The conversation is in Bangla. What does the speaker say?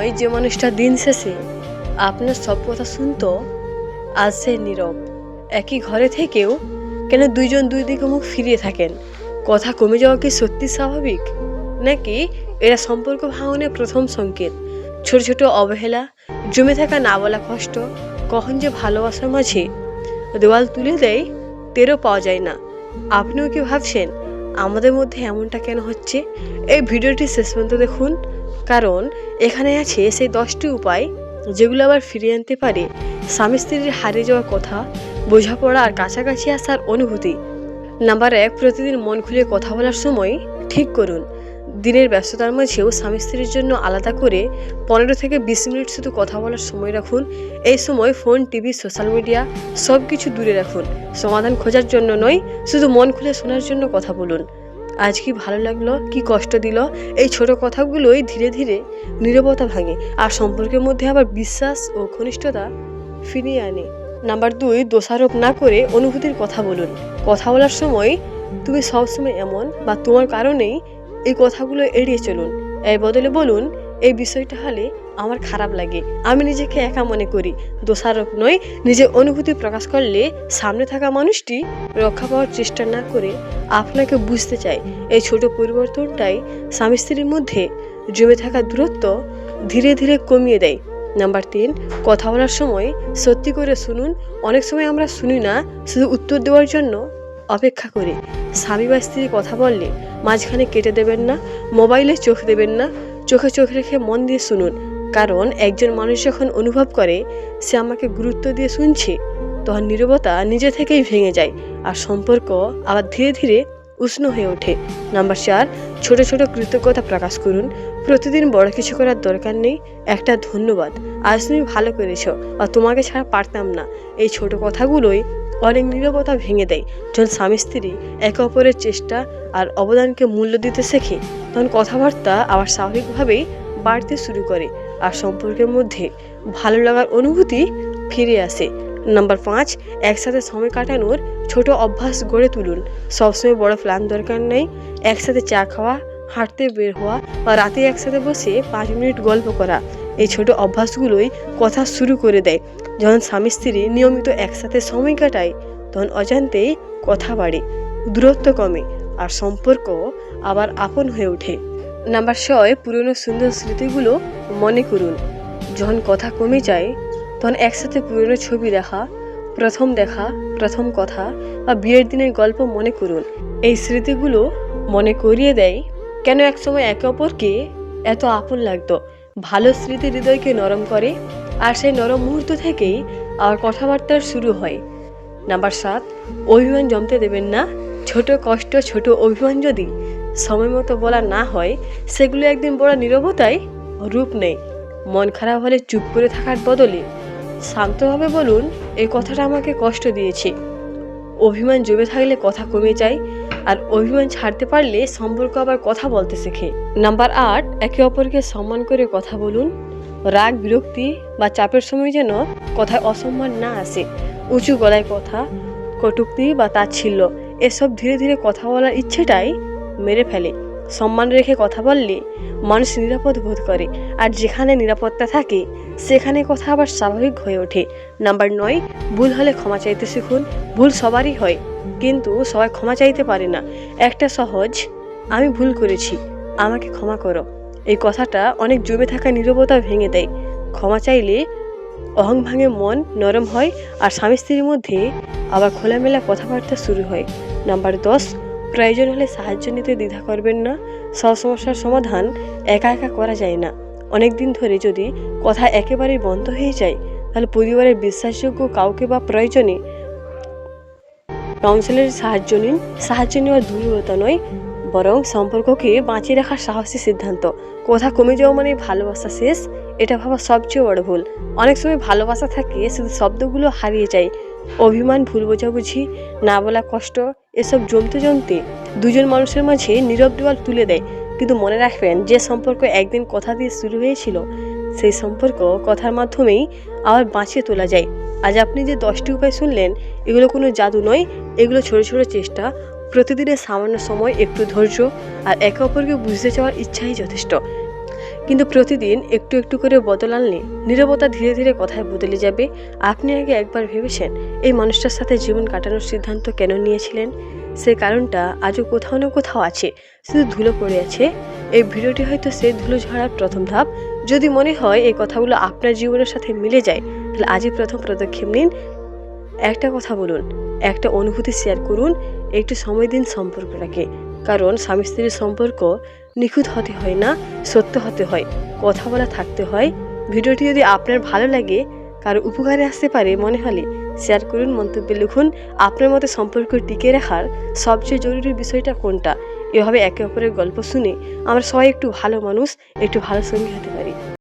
সময় যে মানুষটা দিন শেষে আপনার সব কথা শুনত, আজ সে নীরব। একই ঘরে থেকেও কেন দুইজন দুই দিকে মুখ ফিরিয়ে থাকেন? কথা কমে যাওয়া কি সত্যি স্বাভাবিক? নাকি এরা সম্পর্ক ভাঙনের প্রথম সংকেত? ছোট ছোট অবহেলা, জমে থাকা না বলা কষ্ট, কখন যে ভালোবাসার মাঝে দেওয়াল তুলে দেয়, টেরও পাওয়া যায় না। আপনিও কি ভাবছেন, আমাদের মধ্যে এমনটা কেন হচ্ছে? এই ভিডিওটি শেষ পর্যন্ত দেখুন। কারণ এখানে আছে সেই দশটি উপায় যেগুলো আবার ফিরিয়ে আনতে পারে স্বামী স্ত্রীর হারিয়ে যাওয়ার কথা, বোঝাপড়া আর কাছাকাছি আসার অনুভূতি। নাম্বার এক, প্রতিদিন মন খুলে কথা বলার সময় ঠিক করুন। দিনের ব্যস্ততার মাঝেও স্বামী স্ত্রীর জন্য আলাদা করে পনেরো থেকে বিশ মিনিট শুধু কথা বলার সময় রাখুন। এই সময় ফোন, টিভি, সোশ্যাল মিডিয়া সব কিছু দূরে রাখুন। সমাধান খোঁজার জন্য নয়, শুধু মন খুলে শোনার জন্য কথা বলুন। আজ কি ভালো লাগল? কি কষ্ট দিল? এই ছোট কথাগুলোই ধীরে ধীরে নীরবতা ভাঙে আর সম্পর্কের মধ্যে আবার বিশ্বাস ও ঘনিষ্ঠতা ফিরিয়ে আনে। নাম্বার দুই, দোষারোপ না করে অনুভূতির কথা বলুন। কথা বলার সময় তুমি সবসময় এমন বা তোমার কারণেই এই কথাগুলো এড়িয়ে চলুন। এর বদলে বলুন, এই বিষয়টা হলে আমার খারাপ লাগে। আমি নিজেকে একা মনে করি। দোষারোপ নয়, নিজের অনুভূতি প্রকাশ করলে সামনে থাকা মানুষটি রক্ষা পাওয়ার চেষ্টা না করে আপনাকে বুঝতে চায়। এই ছোট পরিবর্তনটাই স্বামী স্ত্রীর মধ্যে জমে থাকা দূরত্ব ধীরে ধীরে কমিয়ে দেয়। নাম্বার তিন, কথা বলার সময় সত্যি করে শুনুন। অনেক সময় আমরা শুনি না, শুধু উত্তর দেওয়ার জন্য অপেক্ষা করি। স্বামী বা স্ত্রী কথা বললে মাঝখানে কেটে দেবেন না, মোবাইলে চোখ দেবেন না, চোখে চোখ রেখে মন দিয়ে শুনুন। কারণ একজন মানুষ যখন অনুভব করে, সে আমাকে গুরুত্ব দিয়ে শুনছে, তখন নীরবতা নিজে থেকেই ভেঙে যায় আর সম্পর্ক আবার ধীরে ধীরে উষ্ণ হয়ে ওঠে। নাম্বার চার, ছোট ছোট কৃতজ্ঞতা প্রকাশ করুন। প্রতিদিন বড় কিছু করার দরকার নেই, একটা ধন্যবাদ। আজ তুমি ভালো করেছ, আর তোমাকে ছাড়া পারতাম না। এই ছোট কথাগুলোই অনেক নীরবতা ভেঙে দেয়। যখন স্বামী স্ত্রী একে অপরের চেষ্টা আর অবদানকে মূল্য দিতে শেখে, তখন কথাবার্তা আবার স্বাভাবিকভাবেই বাড়তে শুরু করে। আর সম্পর্কের মধ্যে ভালো লাগার অনুভূতি ফিরে আসে। নাম্বার পাঁচ, একসাথে সময় কাটানোর ছোট অভ্যাস গড়ে তুলুন। সবসময় বড় প্ল্যান দরকার নেই। একসাথে চা খাওয়া, হাঁটতে বের হওয়া বা রাতে একসাথে বসে পাঁচ মিনিট গল্প করা, এই ছোট অভ্যাসগুলোই কথা শুরু করে দেয়। যখন স্বামী স্ত্রী নিয়মিত একসাথে সময় কাটায়, তখন অজান্তেই কথা বাড়ে, দূরত্ব কমে আর সম্পর্ক আবার আপন হয়ে ওঠে। নাম্বার ছয়, পুরনো সুন্দর স্মৃতিগুলো মনে করুন, যখন কথা কমে যায়, তখন একসাথে পুরনো ছবি দেখা, প্রথম দেখা, প্রথম কথা বা বিয়ের দিনের গল্প মনে করুন। এই স্মৃতিগুলো মনে করিয়ে দেয় কেন একসময় একে অপরকে এত আপন লাগতো। ভালো স্মৃতি হৃদয়কে নরম করে আর সেই নরম মুহূর্ত থেকেই আর কথাবার্তার শুরু হয়। নাম্বার সাত, অভিমান জমতে দেবেন না। ছোট কষ্ট, ছোট অভিমান যদি সময় মতো বলা না হয়, সেগুলো একদিন বড় নীরবতায় রূপ নেয় মন খারাপ হলে চুপ করে থাকার বদলে শান্তভাবে বলুন এই কথাটা আমাকে কষ্ট দিয়েছে। অভিমান জমে থাকলে কথা কমে যায়, আর অভিমান ছাড়তে পারলে সম্পর্ক আবার কথা বলতে শেখে। নাম্বার আট, একে অপরকে সম্মান করে কথা বলুন। রাগ, বিরক্তি বা চাপের সময় যেন কথায় অসম্মান না আসে। উঁচু গলায় কথা, কটুক্তি বা তাচ্ছিল্য, এসব ধীরে ধীরে কথা বলার ইচ্ছেটাই মেরে ফেলে। সম্মান রেখে কথা বললে মানুষ নিরাপদ বোধ করে। আর যেখানে নিরাপত্তা থাকে, সেখানে কথা আবার স্বাভাবিক হয়ে ওঠে। নাম্বার নয়, ভুল হলে ক্ষমা চাইতে শিখুন। ভুল সবারই হয়, কিন্তু সবাই ক্ষমা চাইতে পারে না। একটা সহজ, আমি ভুল করেছি, আমাকে ক্ষমা করো। এই কথাটা অনেক জমে থাকা নীরবতা ভেঙে দেয়। ক্ষমা চাইলে অহং ভাঙে মন নরম হয়, আর স্বামী স্ত্রীর মধ্যে আবার খোলামেলা কথাবার্তা শুরু হয়। নাম্বার দশ প্রয়োজন হলে সাহায্য নিতে দ্বিধা করবেন না। সব সমস্যার সমাধান একা একা করা যায় না। অনেক দিন ধরে যদি কথা একেবারেই বন্ধ হয়ে যায়, তাহলে পরিবারের বিশ্বাসযোগ্য কাউকে বা প্রয়োজনে কাউন্সিলের সাহায্য নিন। সাহায্য নেওয়ার দুর্বলতা নয়, বরং সম্পর্ককে বাঁচিয়ে রাখার সাহসী সিদ্ধান্ত। কথা কমে যাওয়া মানে ভালোবাসা শেষ, এটা ভাবা সবচেয়ে বড় ভুল। অনেক সময় ভালোবাসা থাকে, শুধু শব্দগুলো হারিয়ে যায়। অভিমান, ভুল বোঝাবুঝি, না বলা কষ্ট, এসব জমতে জমতে দুজন মানুষের মাঝে নীরব দেওয়াল তুলে দেয়। কিন্তু মনে রাখবেন, যে সম্পর্ক একদিন কথা দিয়ে শুরু হয়েছিল, সেই সম্পর্ক কথার মাধ্যমেই আবার বাঁচিয়ে তোলা যায়। আজ আপনি যে দশটি উপায় শুনলেন, এগুলো কোনো জাদু নয়, এগুলো ছোট ছোট চেষ্টা। প্রতিদিনের সামান্য সময়, একটু ধৈর্য, আর একে অপরকে বুঝতে চাওয়ার ইচ্ছাই যথেষ্ট। কিন্তু প্রতিদিন একটু একটু করে বদল আনলে নীরবতা ধীরে ধীরে কথায় বদলে যাবে। আপনি আগে একবার ভেবেছেন এই মানুষটার সাথে জীবন কাটানোর সিদ্ধান্ত কেন নিয়েছিলেন? সে কারণটা আজও কোথাও না কোথাও আছে, শুধু ধুলো পড়ে আছে। এই ভিডিওটি হয়তো সে ধুলো ঝাড়ার প্রথম ধাপ। যদি মনে হয় এই কথাগুলো আপনার জীবনের সাথে মিলে যায়, তাহলে আজই প্রথম পদক্ষেপ নিন। একটা কথা বলুন, একটা অনুভূতি শেয়ার করুন, একটু সময় দিন সম্পর্কটাকে। কারণ স্বামী স্ত্রীর সম্পর্ক নিখুঁত হতে হয় না, সত্য হতে হয়, কথা বলা থাকতে হয়। ভিডিওটি যদি আপনার ভালো লাগে, কারও উপকারে আসতে পারে, মনে হলে শেয়ার করুন, মন্তব্যে লিখুন, আপনার মতে সম্পর্ক টিকে রাখার সবচেয়ে জরুরি বিষয়টা কোনটা? এভাবে একে অপরের গল্প শুনে আমরা সবাই একটু ভালো মানুষ, একটু ভালো সঙ্গী হতে পারি।